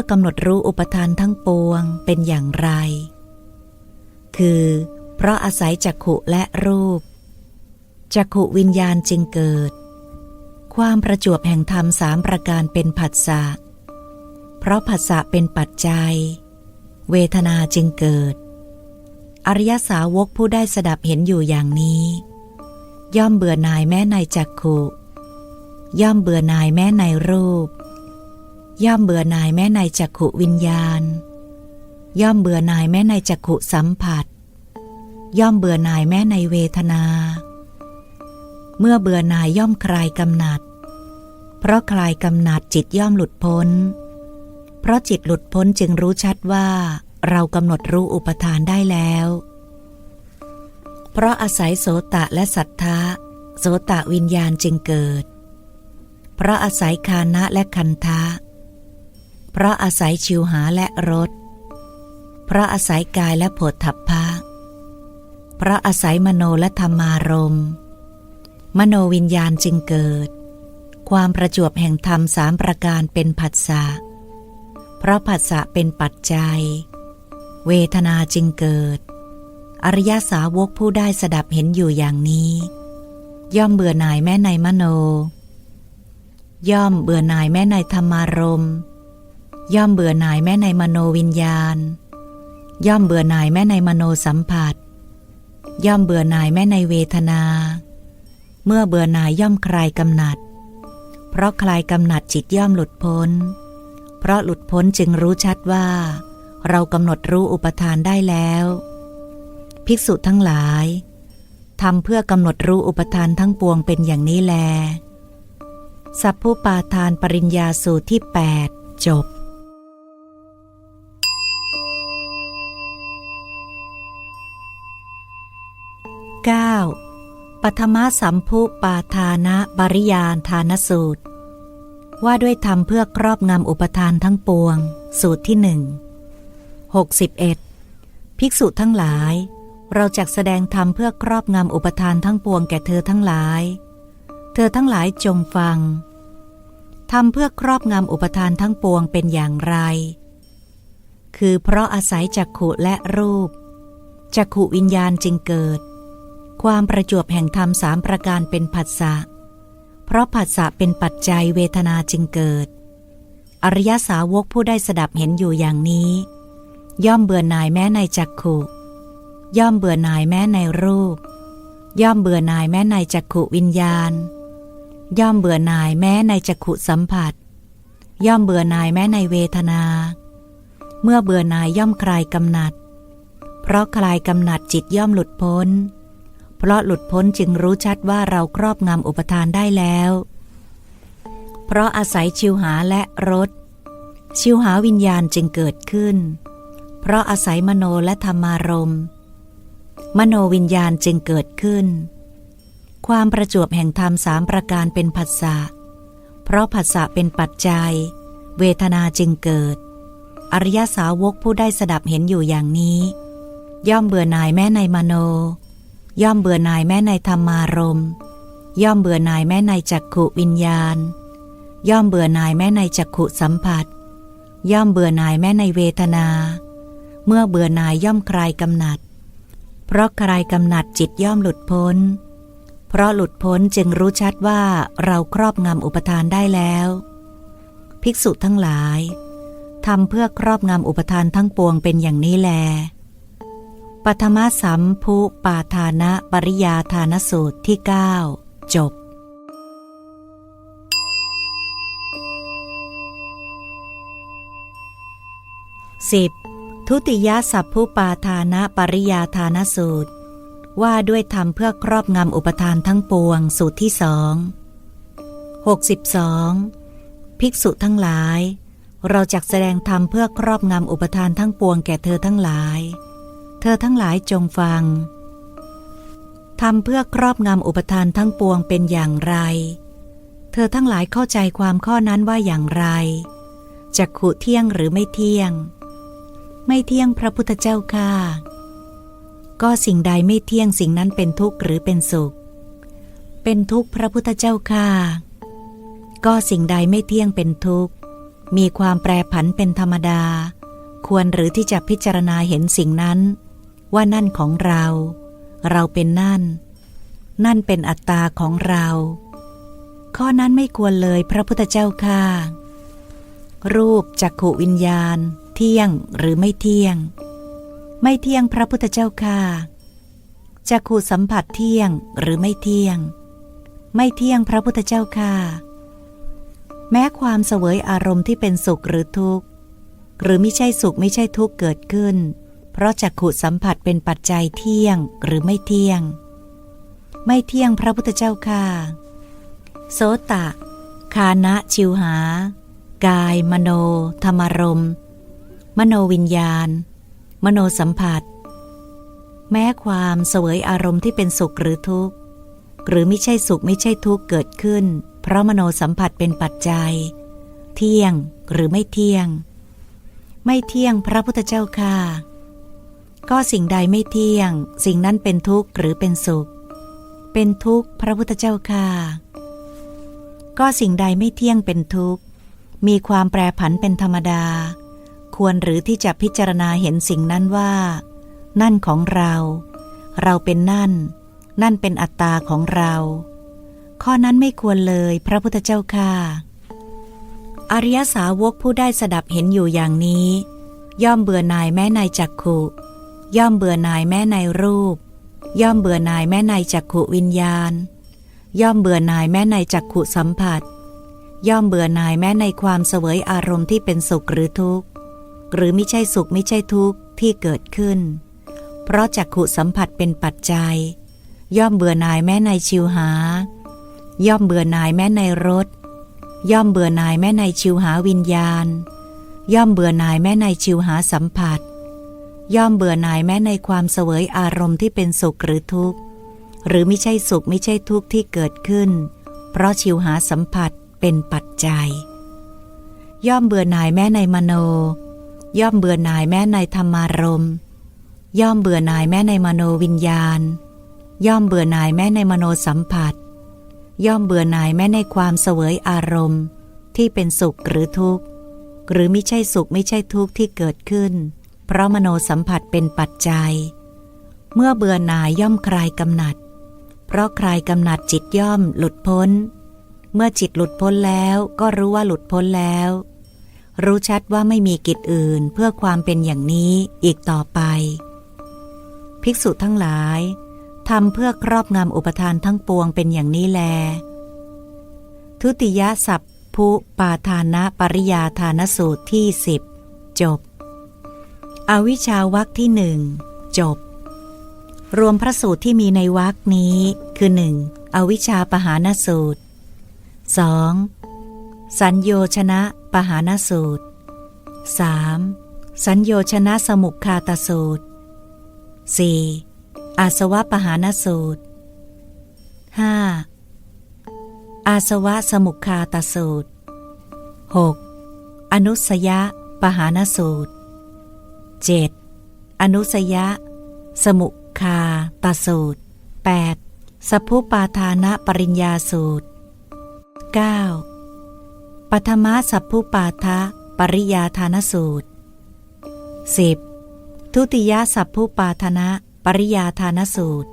ก็กำหนดรู้อุปทานทั้งปวงเป็นอย่างไร คือ เพราะอาศัยจักขุและรูป จักขุวิญญาณจึงเกิด ความประจวบแห่งธรรมสามประการเป็นผัสสะ เพราะผัสสะเป็นปัจจัย เวทนาจึงเกิด อริยสาวกผู้ได้สดับเห็นอยู่อย่างนี้ ย่อมเบื่อหน่ายแม้ในจักขุ ย่อมเบื่อหน่ายแม้ในรูป ย่อมเบื่อหน่ายแม้ในจักขุวิญญาณ ย่อมเบื่อหน่ายแม้ในจักขุสัมผัส ย่อมเบื่อหน่ายแม้ในเวทนา เมื่อเบื่อหน่ายย่อมคลายกำหนัด เพราะคลายกำหนัดจิตย่อมหลุดพ้น เพราะจิตหลุดพ้นจึงรู้ชัดว่าเรากำหนดรู้อุปทานได้แล้ว เพราะอาศัยโสตะและสัทธะโสตะวิญญาณจึงเกิด เพราะอาศัยคานะและคันทะ เพราะอาศัยชิวหาและรสเพราะอาศัยกายและโผฏฐัพพะเพราะอาศัยมโนและธรรมารมมโนวิญญาณจึงเกิด ความประจวบแห่งธรรมสามประการเป็นผัสสะเพราะผัสสะเป็นปัจจัย เวทนาจึงเกิด อริยสาวกผู้ได้สดับเห็นอยู่อย่างนี้ ย่อมเบื่อหน่ายแม้ในมโน ย่อมเบื่อหน่ายแม้ในธรรมารมณ์ ย่อมเบื่อหน่ายแม้ในมโนวิญญาณ ย่อมเบื่อหน่ายแม้ในมโนสัมผัส ย่อมเบื่อหน่ายแม้ในเวทนา เมื่อเบื่อหน่ายย่อมคลายกำหนัด เพราะคลายกำหนัดจิตย่อมหลุดพ้น เพราะหลุดพ้นจึงรู้ชัดว่า เรากำหนดรู้อุปทานได้แล้ว ภิกษุทั้งหลายทำเพื่อกำหนดรู้อุปทานทั้งปวงเป็นอย่างนี้แล สัพพุปาทานปริญญาสูตรที่ 8 จบ 9. ปัทมสัมพุปาทานะปริยานทานสูตร ว่าด้วยธรรมเพื่อครอบงำอุปทานทั้งปวง สูตรที่หนึ่ง61ภิกษุทั้งหลาย เราจักแสดงธรรมเพื่อครอบงำอุปทานทั้งปวงแก่เธอทั้งหลาย เธอทั้งหลายจงฟังทำเพื่อครอบงำอุปทานทั้งปวงเป็นอย่างไร คือเพราะอาศัยจักขุและรูป จักขุวิญญาณจึงเกิด ความประจวบแห่งธรรมสามประการเป็นผัสสะ เพราะผัสสะเป็นปัจจัยเวทนาจึงเกิด อริยสาวกผู้ได้สดับเห็นอยู่อย่างนี้ ย่อมเบื่อหน่ายแม้ในจักขุ ย่อมเบื่อหน่ายแม้ในรูป ย่อมเบื่อหน่ายแม้ในจักขุวิญญาณ ย่อมเบื่อหน่ายแม้ในจักขุสัมผัส ย่อมเบื่อหน่ายแม้ในเวทนา เมื่อเบื่อหน่ายย่อมคลายกำหนัด เพราะคลายกำหนัดจิตย่อมหลุดพ้น เพราะหลุดพ้นจึงรู้ชัดว่าเราครอบงำอุปทานได้แล้ว เพราะอาศัยชิวหาและรสชิวหาวิญญาณจึงเกิดขึ้น เพราะอาศัยมโนและธรรมารมณ์มโนวิญญาณจึงเกิดขึ้น ความประจวบแห่งธรรมสามประการเป็นผัสสะ เพราะผัสสะเป็นปัจจัย เวทนาจึงเกิด อริยสาวกผู้ได้สดับเห็นอยู่อย่างนี้ ย่อมเบื่อหน่ายแม้ในมโน ย่อมเบื่อหน่ายแม้ในธรรมารมย่อมเบื่อหน่ายแม้ในจักขุวิญญาณ ย่อมเบื่อหน่ายแม้ในจักขุสัมผัส ย่อมเบื่อหน่ายแม้ในเวทนา เมื่อเบื่อหน่ายย่อมคลายกำหนัด เพราะคลายกำหนัดจิตย่อมหลุดพ้น เพราะหลุดพ้นจึงรู้ชัดว่าเราครอบงำอุปทานได้แล้ว ภิกษุทั้งหลายทำเพื่อครอบงำอุปทานทั้งปวงเป็นอย่างนี้แล ปัทมสัมภุปาทานะปริยาทานสูตรที่ 9 จบ 10. ทุติยสัพพุปาทานะปริยาทานสูตร ว่าด้วยธรรมเพื่อครอบงำอุปทานทั้งปวงสูตรที่สอง62 ภิกษุทั้งหลาย เราจักแสดงธรรมเพื่อครอบงำอุปทานทั้งปวงแก่เธอทั้งหลาย เธอทั้งหลายจงฟังทำเพื่อครอบงำอุปทานทั้งปวงเป็นอย่างไร เธอทั้งหลายเข้าใจความข้อนั้นว่าอย่างไรจักขุเที่ยงหรือไม่เที่ยง ไม่เที่ยงพระพุทธเจ้าค่ะก็สิ่งใดไม่เที่ยงสิ่งนั้นเป็นทุกข์หรือเป็นสุข เป็นทุกข์พระพุทธเจ้าค่ะก็สิ่งใดไม่เที่ยงเป็นทุกข์ มีความแปรผันเป็นธรรมดา ควรหรือที่จะพิจารณาเห็นสิ่งนั้น ว่านั่นของเรา เราเป็นนั่น นั่นเป็นอัตตาของเรา ข้อนั้นไม่ควรเลยพระพุทธเจ้าค่ะ รูปจักขวิญญาณ เที่ยงหรือไม่เที่ยง ไม่เที่ยงพระพุทธเจ้าค่ะจักขุสัมผัสเที่ยงหรือไม่เที่ยง ไม่เที่ยงพระพุทธเจ้าค่ะ แม้ความเสวยอารมณ์ที่เป็นสุขหรือทุกข์ หรือไม่ใช่สุขไม่ใช่ทุกข์เกิดขึ้น เพราะจักขุสัมผัสเป็นปัจจัยเที่ยงหรือไม่เที่ยง ไม่เที่ยงพระพุทธเจ้าค่ะ โสตะ คานะชิวหา กาย มโน ธรรมรม มโนวิญญาณ มโนสัมผัส แม้ความเสวยอารมณ์ที่เป็นสุขหรือทุกข์ หรือไม่ใช่สุขไม่ใช่ทุกข์เกิดขึ้น เพราะมโนสัมผัสเป็นปัจจัย เที่ยงหรือไม่เที่ยง ไม่เที่ยงพระพุทธเจ้าค่ะ ก็สิ่งใดไม่เที่ยง สิ่งนั้นเป็นทุกข์หรือเป็นสุข เป็นทุกข์พระพุทธเจ้าค่ะ ก็สิ่งใดไม่เที่ยงเป็นทุกข์ มีความแปรผันเป็นธรรมดา ควรหรือที่จะพิจารณาเห็นสิ่งนั้นว่า นั่นของเรา เราเป็นนั่น นั่นเป็นอัตตาของเรา ข้อนั้นไม่ควรเลยพระพุทธเจ้าค่ะ อริยสาวกผู้ได้สดับเห็นอยู่อย่างนี้ ย่อมเบื่อหน่ายแม้ในจักขุ ย่อมเบื่อหน่ายแม้ในรูป ย่อมเบื่อหน่ายแม้ในจักขุวิญญาณ ย่อมเบื่อหน่ายแม้ในจักขุสัมผัส ย่อมเบื่อหน่ายแม้ในความเสวยอารมณ์ที่เป็นสุขหรือทุกข์ หรือไม่ใช่สุขไม่ใช่ทุกข์ที่เกิดขึ้น เพราะจักขุสัมผัสเป็นปัจจัย ย่อมเบื่อหน่ายแม้ในชิวหา ย่อมเบื่อหน่ายแม้ในรส ย่อมเบื่อหน่ายแม้ในชิวหาวิญญาณ ย่อมเบื่อหน่ายแม้ในชิวหาสัมผัส ย่อมเบื่อหน่ายแม้ในความเสวยอารมณ์ที่เป็นสุขหรือทุกข์ หรือไม่ใช่สุขไม่ใช่ทุกข์ที่เกิดขึ้น เพราะชิวหาสัมผัสเป็นปัจจัย ย่อมเบื่อหน่ายแม้ในมโน ย่อมเบื่อหน่ายแม้ในธรรมารมณ์ย่อมเบื่อหน่ายแม้ในมโนวิญญาณ ย่อมเบื่อหน่ายแม้ในมโนสัมผัส ย่อมเบื่อหน่ายแม้ในความเสวยอารมณ์ ที่เป็นสุขหรือทุกข์ หรือไม่ใช่สุขไม่ใช่ทุกข์ที่เกิดขึ้น เพราะมโนสัมผัสเป็นปัจจัย เมื่อเบื่อหน่ายย่อมคลายกำหนัด เพราะคลายกำหนัดจิตย่อมหลุดพ้น เมื่อจิตหลุดพ้นแล้วก็รู้ว่าหลุดพ้นแล้ว รู้ชัดว่าไม่มีกิจอื่นเพื่อความเป็นอย่างนี้อีกต่อไป ภิกษุทั้งหลายทำเพื่อครอบงำอุปทานทั้งปวงเป็นอย่างนี้แล ทุติยสัพพุปาทานะปริยาทานสูตรที่สิบจบ อวิชาวักที่หนึ่งจบ รวมพระสูตรที่มีในวักนี้คือหนึ่งอวิชชาปหานสูตร 2. สัญโยชนะปหานสูตร 3. สัญโยชนะสมุขคาตสูตร 4. อาสวะปหานสูตร 5. อาสวะสมุขคาตสูตร 6. อนุสยะปหานสูตร 7. อนุสยะ สมุคาตสูตร 8. สัพพุปาทานะปริญญาสูตร 9. ปัทมะสัพพุปาทะปริยาทานสูตร 10. ทุติยสัพพุปาทนะปริยาทานสูตร